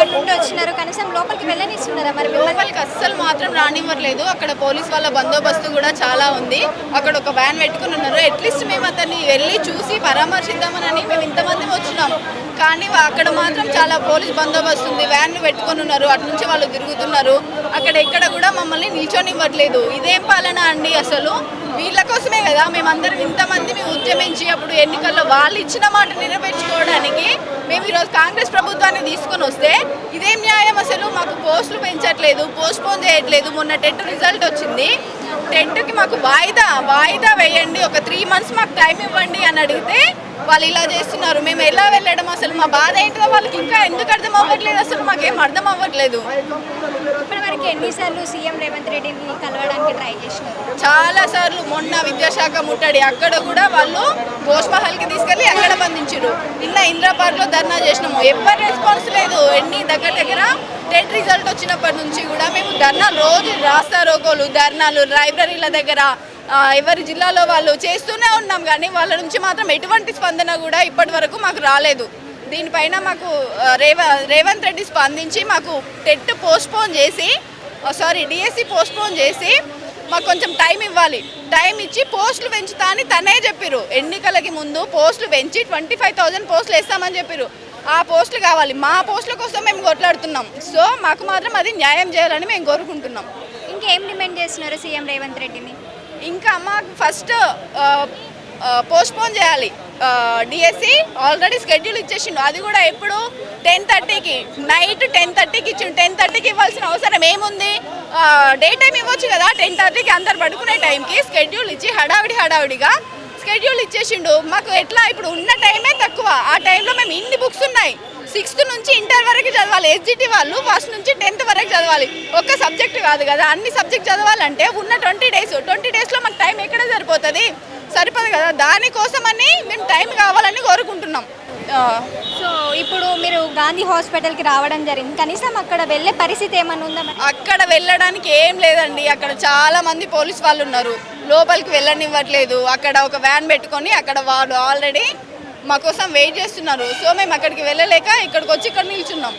అక్కడ నుండి వచ్చినారు కనీసం లోపలికి వెళ్ళనిస్తున్నారా మరి లోపలికి అస్సలు మాత్రం రానివ్వట్లేదు అక్కడ పోలీస్ వాళ్ళ బందోబస్తు కూడా చాలా ఉంది. అక్కడ ఒక వ్యాన్ పెట్టుకుని ఉన్నారు. అట్లీస్ట్ మేము అతన్ని వెళ్ళి చూసి పరామర్శిద్దామని మేము ఇంతమంది వచ్చినాం. కానీ అక్కడ మాత్రం చాలా పోలీస్ బందోబస్తు ఉంది. వ్యాన్ పెట్టుకొని ఉన్నారు. అటు నుంచి వాళ్ళు తిరుగుతున్నారు. అక్కడ ఎక్కడ కూడా మమ్మల్ని నిల్చొనివ్వట్లేదు. ఇదేం పాలన అండి అసలు? వీళ్ళ కోసమే కదా మేమందరం ఇంతమంది మేము ఉద్యమించి అప్పుడు ఎన్నికల్లో వాళ్ళు ఇచ్చిన మాట నెరవేర్చుకోవడానికి మేము ఈరోజు కాంగ్రెస్ ప్రభుత్వాన్ని తీసుకొని వస్తే ఇదేం న్యాయం అసలు? మాకు పోస్టులు పెంచట్లేదు పోస్ట్పోన్ చేయట్లేదు. మొన్న టెట్ రిజల్ట్ వచ్చింది. టెట్కి మాకు వాయిదా వాయిదా వేయండి. ఒక త్రీ మంత్స్ మాకు టైం ఇవ్వండి అని అడిగితే వాళ్ళు ఇలా చేస్తున్నారు. మేము ఎలా వెళ్ళడం అసలు? మా బాధ ఏంటో వాళ్ళకి ఇంకా ఎందుకు అర్థం అవ్వట్లేదు? అసలు మాకేం అర్థం అవ్వట్లేదు. ఎన్నిసార్లు సీఎం రేవంత్ రెడ్డిని కలవడానికి ట్రై చేసినారు? చాలా సార్లు మొన్న విద్యాశాఖ ముట్టడి అక్కడ కూడా వాళ్ళు భోజ్మహల్కి తీసుకెళ్ళి అక్కడ బంధించారు నిన్న ఇందిరా ధర్నా చేసినాము. ఎవరి రెస్పాన్స్ లేదు. ఎన్ని దగ్గర దగ్గర టెట్ రిజల్ట్ వచ్చినప్పటి నుంచి కూడా మేము ధర్నా రోజు రాస్తా రోకోలు ధర్నాలు లైబ్రరీల దగ్గర ఎవరి జిల్లాలో వాళ్ళు చేస్తూనే ఉన్నాం కానీ వాళ్ళ నుంచి మాత్రం ఎటువంటి స్పందన కూడా ఇప్పటి వరకు మాకు రాలేదు. దీనిపైన మాకు రేవ రేవంత్ రెడ్డి స్పందించి మాకు టెట్ పోస్ట్పోన్ చేసి సారీ డిఎస్సి పోస్ట్పోన్ చేసి మాకు కొంచెం టైం ఇవ్వాలి. టైం ఇచ్చి పోస్టులు పెంచుతా అని తనే చెప్పిరు ఎన్నికలకి ముందు పోస్టులు పెంచి ట్వంటీ ఫైవ్ థౌసండ్ పోస్టులు వేస్తామని చెప్పిరు ఆ పోస్టులు కావాలి. మా పోస్టుల కోసం మేము కొట్లాడుతున్నాం. సో మాకు మాత్రం అది న్యాయం చేయాలని మేము కోరుకుంటున్నాం. ఇంకేం డిమాండ్ చేస్తున్నారు సీఎం రేవంత్ రెడ్డిని? ఇంకా మాకు ఫస్ట్ పోస్ట్ పోన్ చేయాలి. డిఎస్సి ఆల్రెడీ స్కెడ్యూల్ ఇచ్చేసిండు. అది కూడా ఎప్పుడు టెన్ థర్టీకి నైట్ టెన్ థర్టీకి ఇచ్చిండు. టెన్ థర్టీకి ఇవ్వాల్సిన అవసరం ఏముంది? డే టైం ఇవ్వచ్చు కదా. టెన్ థర్టీకి అందరు పడుకునే టైంకి స్కెడ్యూల్ ఇచ్చి హడావిడి హడావిడిగా స్కెడ్యూల్ ఇచ్చేసిండు. మాకు ఎట్లా ఇప్పుడు ఉన్న టైమే తక్కువ. ఆ టైంలో మేము ఇన్ని బుక్స్ ఉన్నాయి. సిక్స్త్ నుంచి ఇంటర్ వరకు చదవాలి. ఎస్జిటి వాళ్ళు ఫస్ట్ నుంచి టెన్త్ వరకు చదవాలి. ఒక్క సబ్జెక్ట్ కాదు కదా. అన్ని సబ్జెక్ట్ చదవాలంటే ఉన్న ట్వంటీ డేస్. ట్వంటీ డేస్లో మాకు టైం ఎక్కడ సరిపోతుంది? సరిపోదు కదా. దానికోసమని మేము టైం కావాలని కోరుకుంటున్నాం. సో ఇప్పుడు మీరు గాంధీ హాస్పిటల్కి రావడం జరిగింది. కనీసం అక్కడ వెళ్ళే పరిస్థితి ఏమైనా ఉందా అక్కడ వెళ్ళడానికి ఏం లేదండి. అక్కడ చాలా మంది పోలీస్ వాళ్ళు ఉన్నారు. లోపలికి వెళ్ళనివ్వట్లేదు. అక్కడ ఒక వ్యాన్ పెట్టుకొని అక్కడ వాళ్ళు ఆల్రెడీ మా కోసం వెయిట్ చేస్తున్నారు. సో మేము అక్కడికి వెళ్ళలేక ఇక్కడికి వచ్చి ఇక్కడ నిల్చున్నాం.